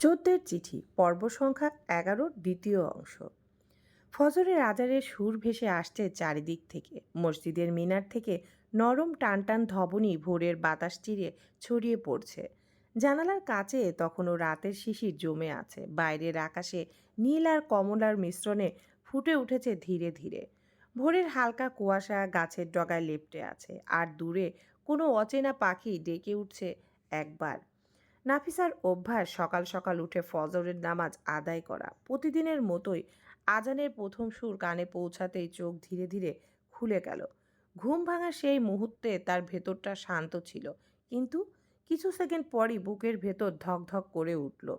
চোদ্দের চিঠি, পর্ব সংখ্যা এগারোর দ্বিতীয় অংশ। ফজরের আজারের সুর ভেসে আসছে চারিদিক থেকে। মসজিদের মিনার থেকে নরম টানটান ধবনী ভোরের বাতাস চিরে ছড়িয়ে পড়ছে। জানালার কাছে তখনও রাতের শিশির জমে আছে। বাইরের আকাশে নীল আর কমলার মিশ্রণে ফুটে উঠেছে ধীরে ধীরে। ভোরের হালকা কুয়াশা গাছের ডগায় লেপটে আছে। আর দূরে কোনো অচেনা পাখি ডেকে উঠছে একবার। নাফিসার অভ্যাস সকাল সকাল উঠে ফজরের নামাজ আদায় করা। প্রতিদিনের মতোই আজানের প্রথম সুর কানে পৌঁছাতেই চোখ ধীরে ধীরে খুলে গেল। ঘুম ভাঙা সেই মুহূর্তে তার ভেতরটা শান্ত ছিল। কিন্তু কিছু সেকেন্ড পরই বুকের ভেতর ধকধক করে উঠল।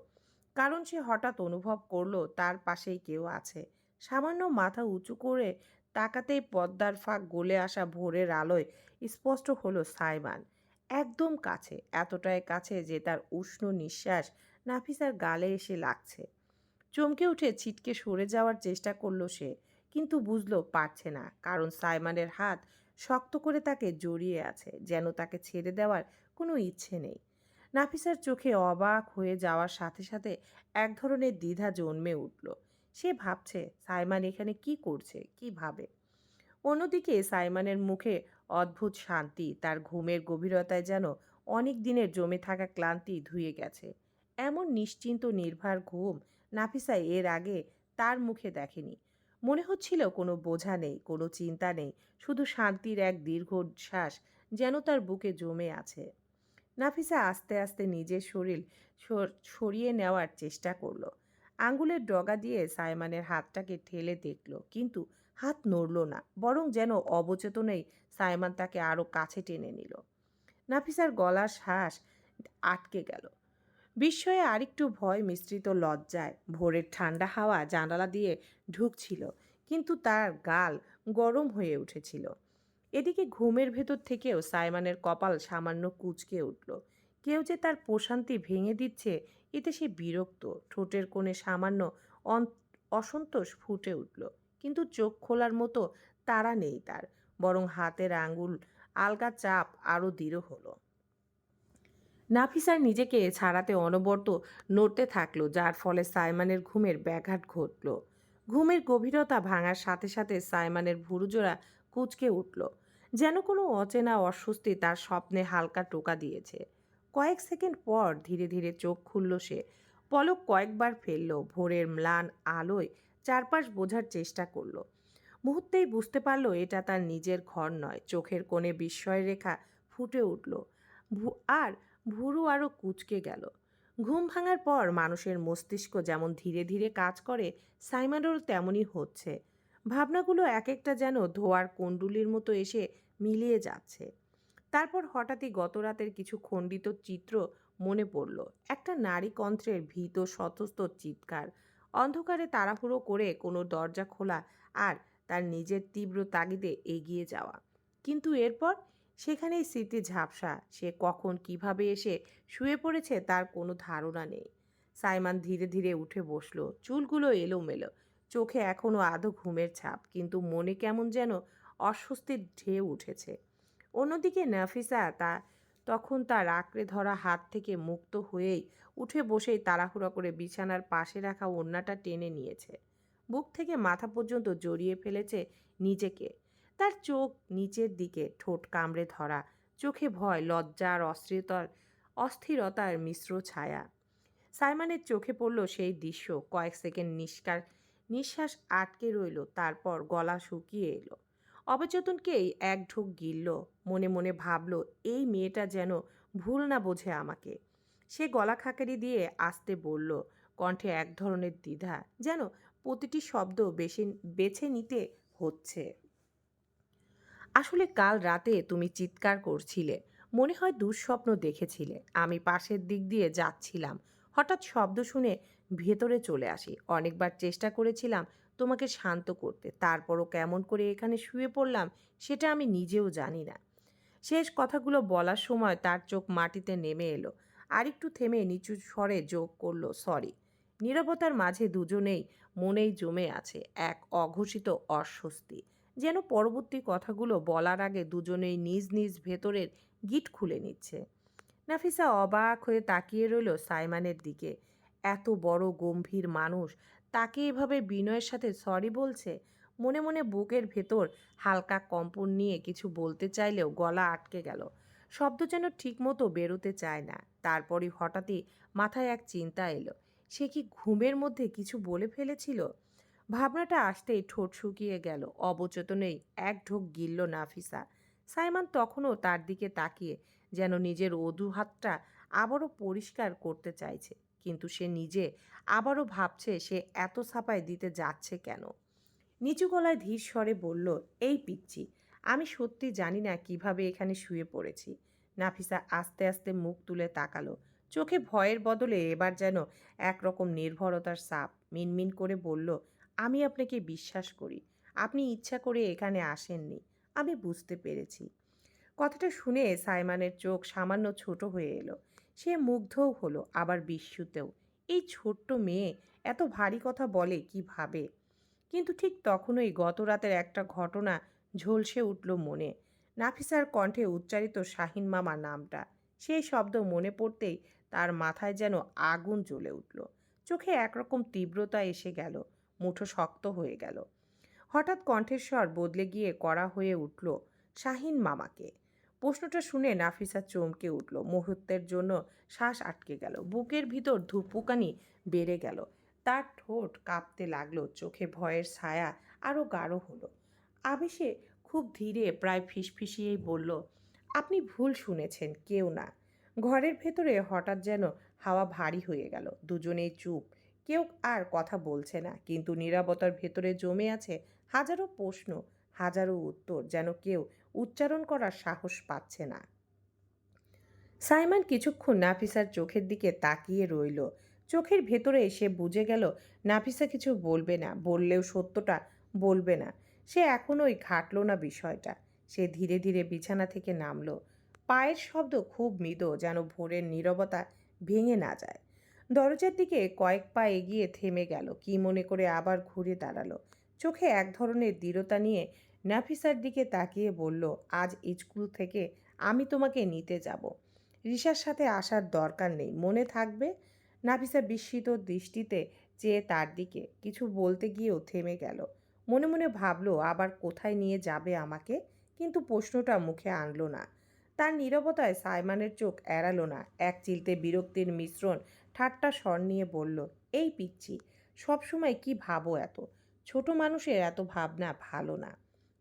কারণ সে হঠাৎ অনুভব করল তার পাশেই কেউ আছে। সামান্য মাথা উঁচু করে তাকাতেই পদ্মার ফাঁক গলে আসা ভোরের আলোয় স্পষ্ট হলো সাইমান। একদম কাছে, এতটাই কাছে যে তার উষ্ণ নিঃশ্বাস নাফিসার গালে এসে লাগছে। চমকে উঠে ছিটকে সরে যাওয়ার চেষ্টা করল সে, কিন্তু বুঝলো পারছে না, কারণ সাইমানের হাত শক্ত করে তাকে জড়িয়ে আছে, যেন তাকে ছেড়ে দেওয়ার কোনো ইচ্ছে নেই। নাফিসার চোখে অবাক হয়ে যাওয়ার সাথে সাথে এক ধরনের দ্বিধা জন্মে উঠল। সে ভাবছে, সাইমান এখানে কি করছে? কি ভাবে? অন্যদিকে সাইমানের মুখে অদ্ভুত শান্তি। তার ঘুমের গভীরতায় যেন অনেক দিনের জমে থাকা ক্লান্তি ধুয়ে গেছে। এমন নিশ্চিন্ত, নির্ভার ঘুম নাফিসা এর আগে তার মুখে দেখেনি। মনে হচ্ছিল কোনো বোঝা নেই, কোনো চিন্তা নেই, শুধু শান্তির এক দীর্ঘ শ্বাস যেন তার বুকে জমে আছে। নাফিসা আস্তে আস্তে নিজের শরীর সরিয়ে নেওয়ার চেষ্টা করল। আঙ্গুলের ডগা দিয়ে সাইমানের হাতটাকে ঠেলে দেখল, কিন্তু হাত নড়ল না, বরং যেন অবচেতনেই সাইমান তাকে আরও কাছে টেনে নিল। নাফিসার গলার শ্বাস আটকে গেল। বিস্ময়ে আরেকটু ভয় মিশ্রিত লজ্জায় ভোরের ঠান্ডা হাওয়া জানালা দিয়ে ঢুকছিল, কিন্তু তার গাল গরম হয়ে উঠেছিল। এদিকে ঘুমের ভেতর থেকেও সাইমানের কপাল সামান্য কুচকে উঠল। কেউ যে তার প্রশান্তি ভেঙে দিচ্ছে, এতে সে বিরক্ত, ঠোঁটের কোণে সামান্য অসন্তোষ ফুটে উঠল। কিন্তু চোখ খোলার মতো তারা নেই তার। বরং হাতের আঙ্গুল আলগা চাপ আরও দৃঢ় হলো। নাফিসার নিজেকে ছাড়াতে অনবরত নড়তে থাকল, যার ফলে সাইমানের ঘুমের ব্যাঘাত ঘটল। ঘুমের গভীরতা ভাঙার সাথে সাথে সাইমানের ভুরুজোড়া কুচকে উঠল। যেন কোনো অচেনা অস্বস্তি তার স্বপ্নে হালকা টোকা দিয়েছে। কয়েক সেকেন্ড পর ধীরে ধীরে চোখ খুলল সে। পলক কয়েকবার ফেলল, ভোরের ম্লান আলোয় চারপাশ বোঝার চেষ্টা করল। মুহূর্তেই বুঝতে পারল এটা তার নিজের ঘর নয়, চোখের কোণে বিস্ময় রেখা ফুটে উঠল। আর ভুরু আরও কুচকে গেল। ঘুম ভাঙার পর মানুষের মস্তিষ্ক যেমন ধীরে ধীরে কাজ করে সাইমানেরও তেমনই হচ্ছে। ভাবনাগুলো এক একটা যেন ধোয়ার কুণ্ডুলির মতো এসে মিলিয়ে যাচ্ছে। তারপর হঠাৎই গত রাতের কিছু খণ্ডিত চিত্র মনে পড়ল। একটা নারী কন্ত্রের ভীত স্বতস্ত চিৎকার। অন্ধকারে তাড়াহুড়ো করে কোনো দরজা খোলা আর তার নিজের তীব্র তাগিদে এগিয়ে যাওয়া। কিন্তু এরপর সেখানেই স্মৃতি ঝাপসা, সে কখন কীভাবে এসে শুয়ে পড়েছে তার কোনো ধারণা নেই। সাইমান ধীরে ধীরে উঠে বসল, চুলগুলো এলোমেলো, চোখে এখনও আধো ঘুমের ছাপ, কিন্তু মনে কেমন যেন অস্বস্তির ঢেউ উঠেছে। অন্যদিকে নাফিসা তা, তখন তার আঁকড়ে ধরা হাত থেকে মুক্ত হয়েই উঠে বসেই তাড়াহুড়া করে বিছানার পাশে রাখা ওড়নাটা টেনে নিয়েছে। বুক থেকে মাথা পর্যন্ত জড়িয়ে ফেলেছে নিজেকে। তার চোখ নিচের দিকে ঠোঁট কামড়ে ধরা, চোখে ভয় লজ্জার অস্থিরতার অস্থিরতার মিশ্র ছায়া। সাইমানের চোখে পড়ল সেই দৃশ্য। কয়েক সেকেন্ড নিষ্কার, নিঃশ্বাস আটকে রইল, তারপর গলা শুকিয়ে এলো। অবচেতনকেই এক ঢোক গিলল, মনে মনে ভাবল, এই মেয়েটা যেন ভুল না বোঝে আমাকে। সে গলা খাকারি দিয়ে আসতে বলল, কণ্ঠে এক ধরনের দ্বিধা, যেন প্রতিটি শব্দ বেশি, বেছে নিতে হচ্ছে। আসলে কাল রাতে তুমি চিৎকার করছিলে, মনে হয় দুঃস্বপ্ন দেখেছিলে। আমি পাশের দিক দিয়ে যাচ্ছিলাম, হঠাৎ শব্দ শুনে ভেতরে চলে আসি। অনেকবার চেষ্টা করেছিলাম তোমাকে শান্ত করতে, তারপরও কেমন করে এখানে শুয়ে পড়লাম সেটা আমি নিজেও জানি না। শেষ কথাগুলো বলার সময় তার চোখ মাটিতে নেমে এলো। আরেকটু থেমে নিচু স্বরে যোগ করল, সরি। নীরবতার মাঝে দুজনেই মনেই জমে আছে এক অঘোষিত অস্বস্তি। যেন পরবর্তী কথাগুলো বলার আগে দুজনেই নিজ নিজ ভেতরের গিট খুলে নিচ্ছে। নাফিসা অবাক হয়ে তাকিয়ে রইল সাইমানের দিকে। এত বড় গম্ভীর মানুষ তাকে এভাবে বিনয়ের সাথে সরি বলছে? মনে মনে বুকের ভেতর হালকা কম্পন নিয়ে কিছু বলতে চাইলেও গলা আটকে গেল। শব্দ যেন ঠিকমতো বেরোতে চায় না। তারপরই হঠাৎই মাথায় এক চিন্তা এলো। সে কি ঘুমের মধ্যে কিছু বলে ফেলেছিল? ভাবনাটা আসতেই ঠোঁট শুকিয়ে গেল। অবচেতনেই এক ঢোক গিলল নাফিসা। সাইমান তখনও তার দিকে তাকিয়ে যেন নিজের অজুহাতটা আবারও পরিষ্কার করতে চাইছে। কিন্তু সে নিজে আবারও ভাবছে সে এত ছাপায় দিতে যাচ্ছে কেন? নিচু গলায় ধীর স্বরে বলল, এই পিচ্ছি আমি সত্যি জানি না কীভাবে এখানে শুয়ে পড়েছি। নাফিসা আস্তে আস্তে মুখ তুলে তাকালো। চোখে ভয়ের বদলে এবার যেন একরকম নির্ভরতার সাপ মিনমিন করে বলল, আমি আপনাকে বিশ্বাস করি। আপনি ইচ্ছা করে এখানে আসেননি। আমি বুঝতে পেরেছি। কথাটা শুনে সাইমানের চোখ সামান্য ছোট হয়ে এলো। সে মুগ্ধও হলো, আবার বিস্মিতেও। এই ছোট্ট মেয়ে এত ভারী কথা বলে কীভাবে? কিন্তু ঠিক তখনই গত রাতের একটা ঘটনা ঝলসে উঠল মনে। নাফিসার কণ্ঠে উচ্চারিত শাহিন মামা নামটা। সেই শব্দ মনে পড়তেই তার মাথায় যেন আগুন জ্বলে উঠল। চোখে একরকম তীব্রতা এসে গেল, মুঠো শক্ত হয়ে গেল। হঠাৎ কণ্ঠের স্বর বদলে গিয়ে করা হয়ে উঠল শাহিন মামাকে। প্রশ্নটা শুনে নাফিসা চমকে উঠল। মুহূর্তের জন্য শ্বাস আটকে গেল। বুকের ভিতর ধুপুকানি বেড়ে গেল। তার ঠোঁট কাঁপতে লাগল। চোখে ভয়ের ছায়া আরও গাঢ় হলো। আবেশে খুব ধীরে প্রায় ফিসফিসিয়েই বলল, আপনি ভুল শুনেছেন, কেউ না। ঘরের ভেতরে হঠাৎ যেন হাওয়া ভারী হয়ে গেল। দুজনেই চুপ। কেউ আর কথা বলছে না, কিন্তু নীরবতার ভেতরে জমে আছে হাজারো প্রশ্ন, হাজারো উত্তর, যেন কেউ উচ্চারণ করার সাহস পাচ্ছে না। সাইমন কিছুক্ষণ নাফিসার চোখের দিকে তাকিয়ে রইল। চোখের ভেতরে সে বুঝে গেল, নাফিসা কিছু বলবে না, বললেও সত্যটা বলবে না। সে এখনোই ঘাটল না বিষয়টা। সে ধীরে ধীরে বিছানা থেকে নামলো। পায়ের শব্দ খুব মৃদু, যেন ভোরের নীরবতা ভেঙে না যায়। দরজার দিকে কয়েক পা এগিয়ে থেমে গেল, কি মনে করে আবার ঘুরে দাঁড়াল। চোখে এক ধরনের দৃঢ়তা নিয়ে নাফিসার দিকে তাকিয়ে বলল, আজ স্কুল থেকে আমি তোমাকে নিতে যাব। রিসার সাথে আসার দরকার নেই, মনে থাকবে? নাফিসা বিস্মিত দৃষ্টিতে চেয়ে তার দিকে, কিছু বলতে গিয়েও থেমে গেল। মনে মনে ভাবলো, আবার কোথায় নিয়ে যাবে আমাকে? কিন্তু প্রশ্নটা মুখে আনলো না। তার নীরবতায় সাইমানের চোখ এড়ালো না। এক চিলতে বিরক্তির মিশ্রণ ঠাট্টা স্বর নিয়ে বলল, এই পিচ্ছি, সবসময় কি ভাবো এত? ছোট মানুষের এত ভাবনা ভালো না।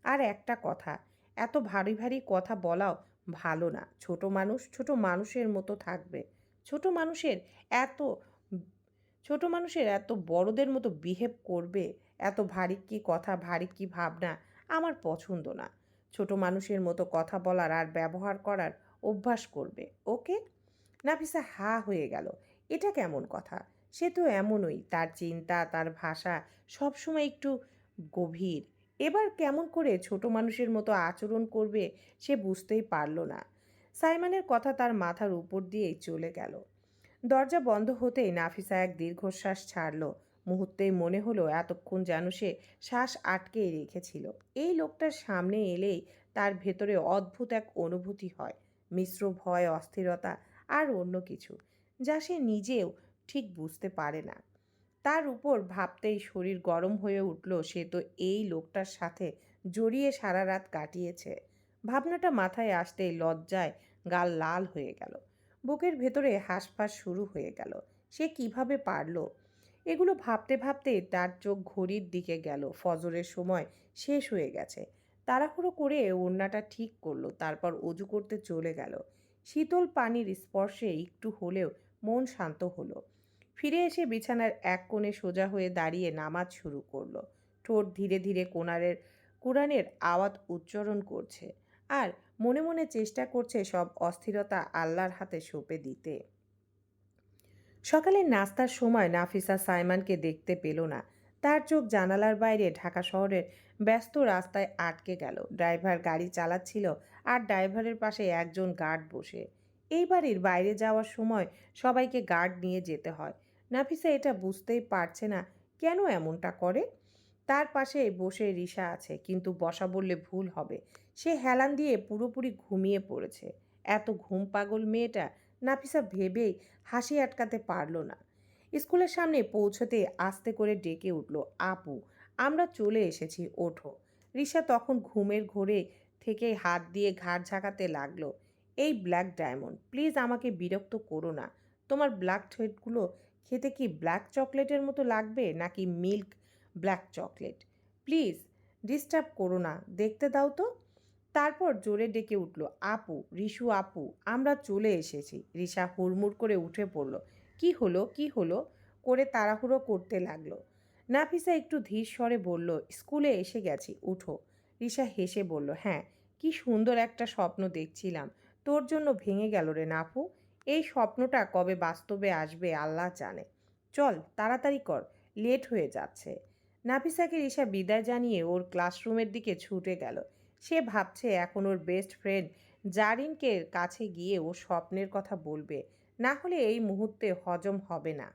আর একটা কথা, এত ভারী ভারী কথা বলাও ভালো না। ছোট মানুষ ছোট মানুষের মতো থাকবে। ছোট মানুষের এত ছোট মানুষের এত বড়দের মতো বিহেভ করবে, এত ভারী কি কথা, ভারী কি ভাবনা আমার পছন্দ না। ছোট মানুষের মতো কথা বলার আর ব্যবহার করার অভ্যাস করবে, ওকে? নাফিসা হা হয়ে গেল। এটা কেমন কথা? সে তো এমনই, তার চিন্তা, তার ভাষা সবসময় একটু গভীর। এবার কেমন করে ছোট মানুষের মতো আচরণ করবে সে বুঝতেই পারল না। সাইমানের কথা তার মাথার উপর দিয়েই চলে গেল। দরজা বন্ধ হতেই নাফিসা এক দীর্ঘশ্বাস ছাড়ল। মুহূর্তেই মনে হলো এতক্ষণ যেন সে শ্বাস আটকেই রেখেছিল। এই লোকটার সামনে এলেই তার ভেতরে অদ্ভুত এক অনুভূতি হয়, মিশ্র ভয়, অস্থিরতা আর অন্য কিছু, যা সে নিজেও ঠিক বুঝতে পারে না। তার উপর ভাবতেই শরীর গরম হয়ে উঠল, সে তো এই লোকটার সাথে জড়িয়ে সারা রাত কাটিয়েছে। ভাবনাটা মাথায় আসতেই লজ্জায় গাল লাল হয়ে গেল। বুকের ভেতরে হাঁসফাঁস শুরু হয়ে গেল। সে কীভাবে পারল? এগুলো ভাবতে ভাবতে তার চোখ ঘড়ির দিকে গেল। ফজরের সময় শেষ হয়ে গেছে। তাড়াহুড়ো করে ওড়নাটা ঠিক করল, তারপর অজু করতে চলে গেল। শীতল পানির স্পর্শে একটু হলেও মন শান্ত হলো। ফিরে এসে বিছানার এক কোণে সোজা হয়ে দাঁড়িয়ে নামাজ শুরু করল। ঠোঁট ধীরে ধীরে কোনারের কোরআনের আওয়াজ উচ্চারণ করছে। আর মনে মনে চেষ্টা করছে সব অস্থিরতা আল্লাহর হাতে সঁপে দিতে। সকালে নাস্তার সময় নাফিসা সাইমানকে দেখতে পেল না। তার চোখ জানালার বাইরে ঢাকা শহরের ব্যস্ত রাস্তায় আটকে গেল। ড্রাইভার গাড়ি চালাচ্ছিল আর ড্রাইভারের পাশে একজন গার্ড বসে। এই বাড়ির বাইরে যাওয়ার সময় সবাইকে গার্ড নিয়ে যেতে হয়। নাফিসা এটা বুঝতেই পারছে না কেন এমনটা করে। তার পাশে বসে রিসা আছে, কিন্তু বসা বললে ভুল হবে। সে হেলান দিয়ে পুরোপুরি ঘুমিয়ে পড়েছে। এত ঘুম পাগল মেয়েটা নাফিসা ভেবেই হাসি আটকাতে পারল না। স্কুলের সামনে পৌঁছতে আস্তে করে ডেকে উঠল, আপু, আমরা চলে এসেছি, ওঠো। রিসা তখন ঘুমের ঘোরে থেকে হাত দিয়ে ঘাড় ঝাঁকাতে লাগল, এই ব্ল্যাক ডায়মন্ড, প্লিজ আমাকে বিরক্ত করো না। তোমার ব্ল্যাক হেডগুলো খেতে কি ব্ল্যাক চকলেটের মতো লাগবে নাকি milk black chocolate. Please, disturb করো না, দেখতে দাও তো। তারপর জোরে ডেকে উঠল, আপু, রিশু আপু, আমরা চলে এসেছি। রিসা হুড়মুড় করে উঠে পড়ল, কি হলো কি হলো? করে তাড়াহুড়ো করতে লাগল। নাফিসা একটু ধীর স্বরে বলল, স্কুলে এসে গেছি, উঠো। রিসা হেসে বলল হ্যাঁ কি সুন্দর একটা স্বপ্ন দেখছিলাম। তোর জন্য ভেঙে গেল রে নাফু। এই স্বপ্নটা কবে বাস্তবে আসবে আল্লাহ জানে। চল, তাড়াতাড়ি কর, লেট হয়ে যাচ্ছে। নাফিসাকে রিসা বিদায় জানিয়ে ওর ক্লাসরুমের দিকে ছুটে গেল। সে ভাবছে এখন ওর বেস্ট ফ্রেন্ড জারিনকে কাছে গিয়ে ও স্বপ্নের কথা বলবে। না হলে এই মুহূর্তে হজম হবে না।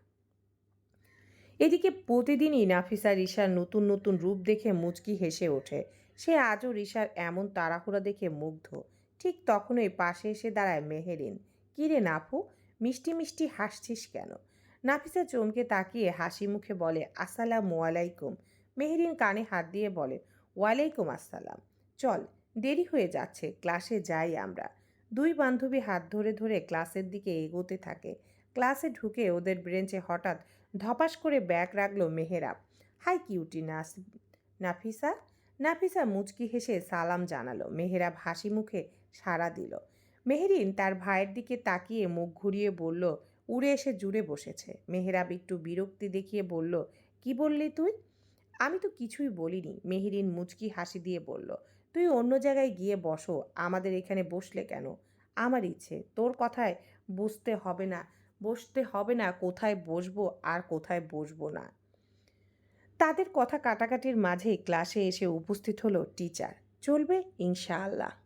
এদিকে প্রতিদিনই নাফিসা রিসার নতুন নতুন রূপ দেখে মুচকি হেসে ওঠে। সে আজও রিসার এমন তাড়াহুড়া দেখে মুগ্ধ। ঠিক তখনই পাশে এসে দাঁড়ায় মেহেরিন। কিরে নাফু মিষ্টি মিষ্টি হাসছিস কেন? নাফিসা চমকে তাকিয়ে হাসি মুখে বলে, আসসালামু আলাইকুম। মেহেরিন কানে হাত দিয়ে বলে, ওয়ালাইকুম আসসালাম। চল, দেরি হয়ে যাচ্ছে, ক্লাসে যাই আমরা। দুই বান্ধবী হাত ধরে ধরে ক্লাসের দিকে এগোতে থাকে। ক্লাসে ঢুকে ওদের ব্রেঞ্চে হঠাৎ ধপাস করে ব্যাগ রাখল মেহেরাব। হাই কিউটি নাস, নাফিসা? নাফিসা মুচকি হেসে সালাম জানালো। মেহেরাব হাসি মুখে সাড়া দিল। মেহেরিন তার ভাইয়ের দিকে তাকিয়ে মুখ ঘুরিয়ে বলল উড়ে এসে জুড়ে বসেছে। মেহেরাব একটু বিরক্তি দেখিয়ে বলল, কি বললি তুই? আমি তো কিছুই বলিনি, মেহেরিন মুচকি হাসি দিয়ে বলল। তুই অন্য জায়গায় গিয়ে বসো, আমাদের এখানে বসলে কেন? আমার ইচ্ছে, তোর কথায় বুঝতে হবে না, বসতে হবে না, কোথায় বসবো আর কোথায় বসবো না। তাদের কথা কাটাকাটির মাঝে ক্লাসে এসে উপস্থিত হলো টিচার। চলবে ইনশাআল্লাহ।